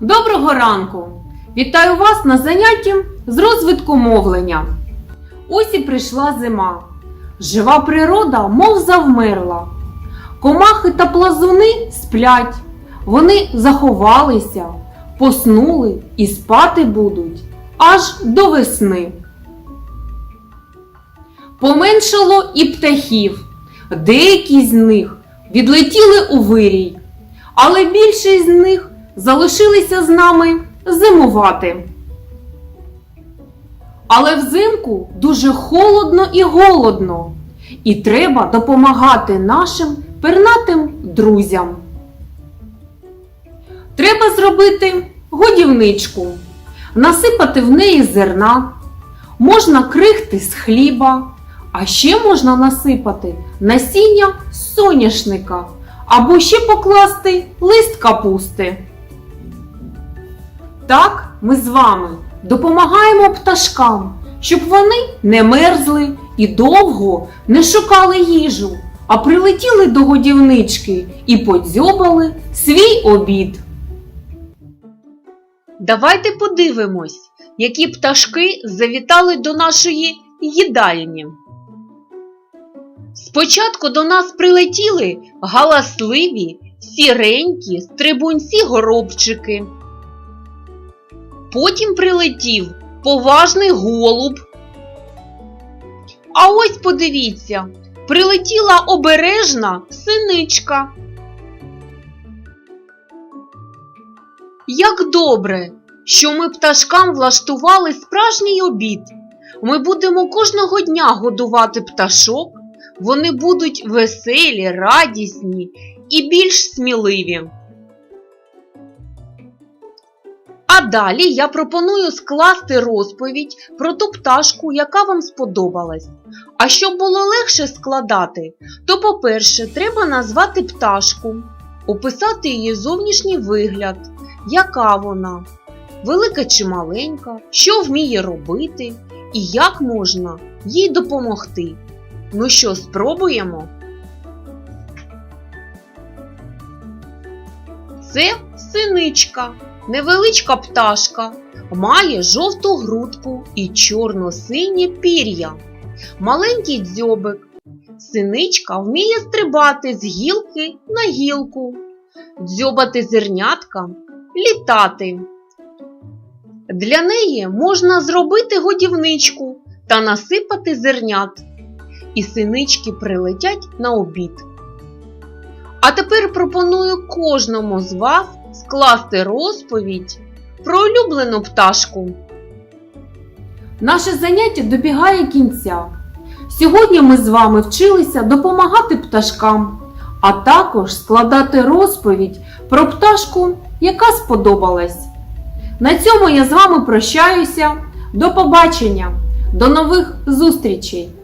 Доброго ранку! Вітаю вас на занятті з розвитку мовлення. Ось і прийшла зима. Жива природа, мов завмерла. Комахи та плазуни сплять. Вони заховалися, поснули і спати будуть аж до весни. Поменшало і птахів. Деякі з них відлетіли у вирій, але більшість з них залишилися з нами зимувати. Але взимку дуже холодно і голодно, і треба допомагати нашим пернатим друзям. Треба зробити годівничку, насипати в неї зерна, можна крихти з хліба, а ще можна насипати насіння соняшника або ще покласти лист капусти. Так, ми з вами допомагаємо пташкам, щоб вони не мерзли і довго не шукали їжу, а прилетіли до годівнички і подзьобали свій обід. Давайте подивимось, які пташки завітали до нашої їдальні. Спочатку до нас прилетіли галасливі, сіренькі стрибунці-горобчики. Потім прилетів поважний голуб. А ось подивіться, прилетіла обережна синичка. Як добре, що ми пташкам влаштували справжній обід. Ми будемо кожного дня годувати пташок, вони будуть веселі, радісні і більш сміливі. А далі я пропоную скласти розповідь про ту пташку, яка вам сподобалась. А щоб було легше складати, то, по-перше, треба назвати пташку, описати її зовнішній вигляд, яка вона, велика чи маленька, що вміє робити і як можна їй допомогти. Ну що, спробуємо? Це синичка, невеличка пташка, має жовту грудку і чорно-синє пір'я, маленький дзьобик. Синичка вміє стрибати з гілки на гілку, дзьобати зернятка, літати. Для неї можна зробити годівничку та насипати зернят, і синички прилетять на обід. А тепер пропоную кожному з вас скласти розповідь про улюблену пташку. Наше заняття добігає кінця. Сьогодні ми з вами вчилися допомагати пташкам, а також складати розповідь про пташку, яка сподобалась. На цьому я з вами прощаюся. До побачення, до нових зустрічей!